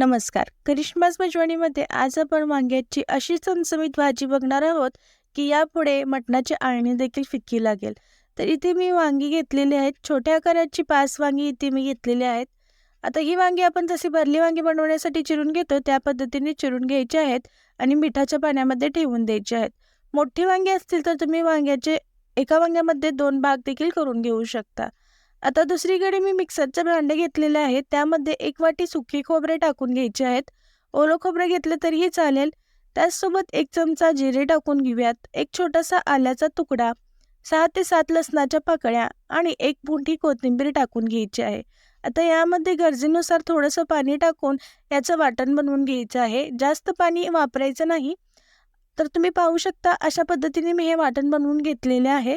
नमस्कार. करिश्मास मजवणीमध्ये आज आपण वांग्याची अशी चमचमीत भाजी बघणार आहोत की यापुढे मटणाची आळणी देखील फिक्की लागेल. तर इथे मी वांगी घेतलेली आहेत. छोट्या आकाराची पाच वांगी इथे मी घेतलेली आहेत. आता ही वांगी आपण जशी भरली वांगी बनवण्यासाठी चिरून घेतो त्या पद्धतीने चिरून घ्यायची आहेत आणि मिठाच्या पाण्यामध्ये ठेवून द्यायची आहेत. मोठी वांगी असतील तर तुम्ही वांग्याचे एका वांग्यामध्ये दोन भाग देखील करून घेऊ शकता. आता दुसरीकडे मी मिक्सरचे भांडे घेतलेले आहेत. त्यामध्ये एक वाटी सुकी खोबरे टाकून घ्यायचे आहेत. ओलं खोबरं घेतलं तरीही चालेल. त्याचसोबत एक चमचा जिरे टाकून घेऊयात. एक छोटासा आल्याचा तुकडा सहा ते सात लसणाच्या पाकळ्या आणि एक मुठी कोथिंबीर टाकून घ्यायची आहे. आता यामध्ये गरजेनुसार थोडंसं पाणी टाकून याचं वाटण बनवून घ्यायचं आहे. जास्त पाणी वापरायचं नाही. तर तुम्ही पाहू शकता अशा पद्धतीने मी हे वाटण बनवून घेतलेले आहे.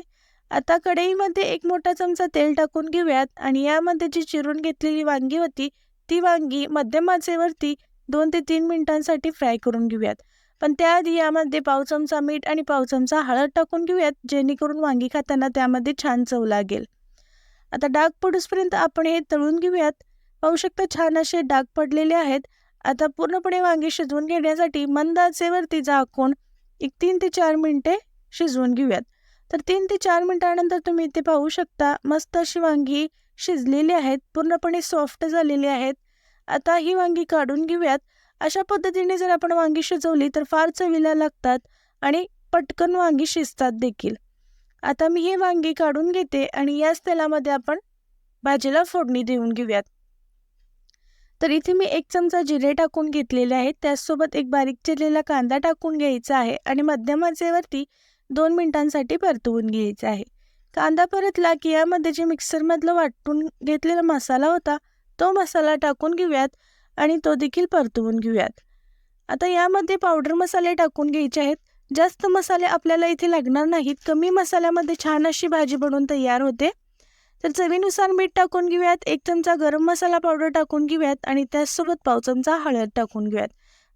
आता कढईमध्ये एक मोठा चमचा तेल टाकून घेऊयात आणि यामध्ये जी चिरून घेतलेली वांगी होती ती वांगी मध्यम आचेवरती दोन ते तीन मिनिटांसाठी फ्राय करून घेऊयात. पण त्याआधी यामध्ये पाव चमचा मीठ आणि पाव चमचा हळद टाकून घेऊयात जेणेकरून वांगी खाताना त्यामध्ये छान चव लागेल. आता डाग पडूसपर्यंत आपण हे तळून घेऊयात. पाहू शकता छान असे डाग पडलेले आहेत. आता पूर्णपणे वांगी शिजवून घेण्यासाठी मंद आचेवरती झाकून एक तीन ते चार मिनटे शिजवून घेऊयात. तर तीन ते चार मिनिटानंतर तुम्ही इथे पाहू शकता मस्त अशी वांगी शिजलेली आहेत पूर्णपणे सॉफ्ट झालेली आहेत. आता ही वांगी काढून घेऊयात. अशा पद्धतीने जर आपण वांगी शिजवली तर फार चवीला लागतात आणि पटकन वांगी शिजतात देखील. आता मी हे वांगी काढून घेते आणि याच तेलामध्ये आपण भाजीला फोडणी देऊन घेऊयात. तर इथे मी एक चमचा जिरे टाकून घेतलेले आहेत. त्याचसोबत एक बारीक चिरलेला कांदा टाकून घ्यायचा आहे आणि मध्यम आचेवरती दोन मिनिटांसाठी परतवून घ्यायचा आहे. कांदा परतला की यामध्ये जे मिक्सरमधलं वाटून घेतलेला मसाला होता तो मसाला टाकून घेऊयात आणि तो देखील परतवून घेऊयात. आता यामध्ये पावडर मसाले टाकून घ्यायचे आहेत. जास्त मसाले आपल्याला इथे लागणार नाहीत. कमी मसाल्यामध्ये छान अशी भाजी बनवून तयार होते. तर चवीनुसार मीठ टाकून घेऊयात. एक चमचा गरम मसाला पावडर टाकून घेऊयात आणि त्याचसोबत पाव चमचा हळद टाकून घेऊयात.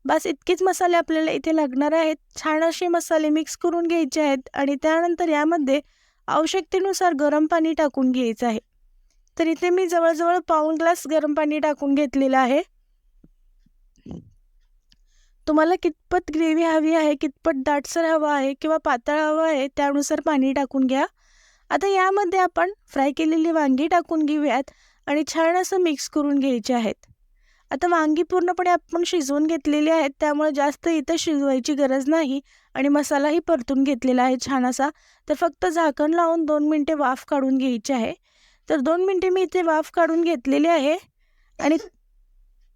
बस इतकेच मसाले आपल्याला इथे लागणार आहेत. छान असे मसाले मिक्स करून घ्यायचे आहेत आणि त्यानंतर यामध्ये आवश्यकतेनुसार गरम पाणी टाकून घ्यायचं आहे. तर इथे मी जवळजवळ पाऊण ग्लास गरम पाणी टाकून घेतलेलं आहे. तुम्हाला कितपत ग्रेव्ही हवी आहे कितपत दाटसर हवं आहे किंवा पातळ हवं आहे त्यानुसार पाणी टाकून घ्या. आता यामध्ये आपण फ्राय केलेली वांगी टाकून घेऊयात आणि छान असं मिक्स करून घ्यायचे आहेत. आता वांगी पूर्णपणे आपण शिजवून घेतलेली आहेत त्यामुळे जास्त इथं शिजवायची गरज नाही आणि मसालाही परतून घेतलेला आहे छान असा तर फक्त झाकण लावून दोन मिनटे वाफ काढून घ्यायची आहे. तर दोन मिनटे मी इथे वाफ काढून घेतलेली आहे. आणि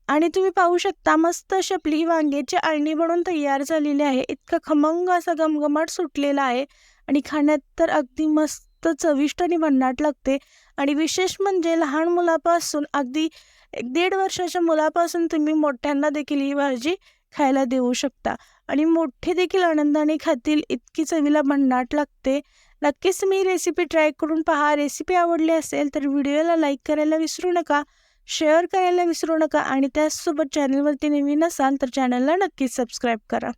आणि तुम्ही पाहू शकता मस्त अशी आपली ही वांग्याची आळणी बनवून तयार झालेली आहे. इतका खमंग असा घमघमाट सुटलेला आहे आणि खाण्यात तर अगदी मस्त चविष्ट आणि भन्नाट लागते. आणि विशेष म्हणजे लहान मुलापासून अगदी एक दीड वर्षाच्या मुलापासून तुम्ही मोठ्यांना देखील ही भाजी खायला देऊ शकता. आणि मोठे देखील आनंदाने खातील इतकी चवीला भन्नाट लागते. नक्कीच मी रेसिपी ट्राय करून पहा. रेसिपी आवडली असेल तर व्हिडिओला लाईक करायला विसरू नका शेअर करायला विसरू नका आणि त्याचसोबत चॅनलवरती नवीन असाल तर चॅनलला नक्कीच सबस्क्राईब करा.